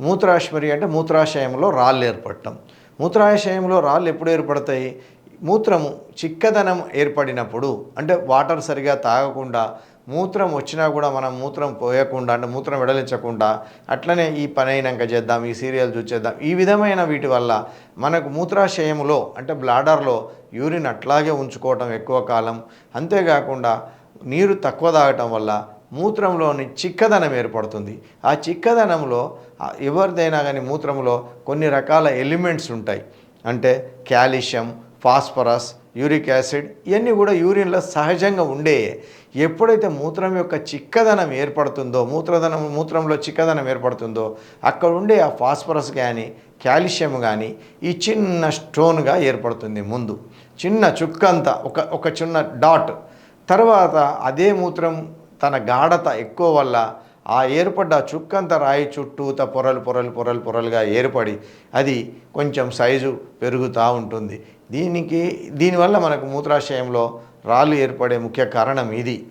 మూత్రాశ్మరి అంటే మూత్రాశయంలో రాళ్ళు ఏర్పడటం. మూత్రాశయంలో రాళ్ళు ఎప్పుడు ఏర్పడతాయి? మూత్రము చిక్కదనం ఏర్పడినప్పుడు అంటే వాటర్ సరిగా తాగకుండా మూత్రం వచ్చినా కూడా మనం మూత్రం పోయకుండా అంటే మూత్రం వెడలించకుండా అట్లనే ఈ పని అయినాక చేద్దాం ఈ సీరియల్ చూసేద్దాం ఈ విధమైన వీటి వల్ల మనకు మూత్రాశయంలో అంటే బ్లాడర్లో యూరిన్ అట్లాగే ఉంచుకోవటం ఎక్కువ కాలం. అంతేకాకుండా నీరు తక్కువ తాగటం వల్ల మూత్రంలోని చిక్కదనం ఏర్పడుతుంది. ఆ చిక్కదనంలో ఎవరిదైనా కానీ మూత్రంలో కొన్ని రకాల ఎలిమెంట్స్ ఉంటాయి. అంటే కాల్షియం ఫాస్ఫరస్ యూరిక్ యాసిడ్ ఇవన్నీ కూడా యూరిన్లో సహజంగా ఉండే. ఎప్పుడైతే మూత్రం యొక్క చిక్కదనం ఏర్పడుతుందో మూత్రదనం మూత్రంలో చిక్కదనం ఏర్పడుతుందో అక్కడ ఉండే ఆ ఫాస్ఫరస్ కానీ కాల్షియం కానీ ఈ చిన్న స్టోన్గా ఏర్పడుతుంది ముందు. చిన్న చుక్కంత ఒక ఒక చిన్న డాట్. తర్వాత అదే మూత్రం తన గాఢత ఎక్కువ వల్ల ఆ ఏర్పడ్డ చుక్కంత రాయి చుట్టూత పొరలు పొరలు పొరలు పొరలుగా ఏర్పడి అది కొంచెం సైజు పెరుగుతూ ఉంటుంది. దీనికి దీనివల్ల మనకు మూత్రాశయంలో రాళ్ళు ఏర్పడే ముఖ్య కారణం ఇది.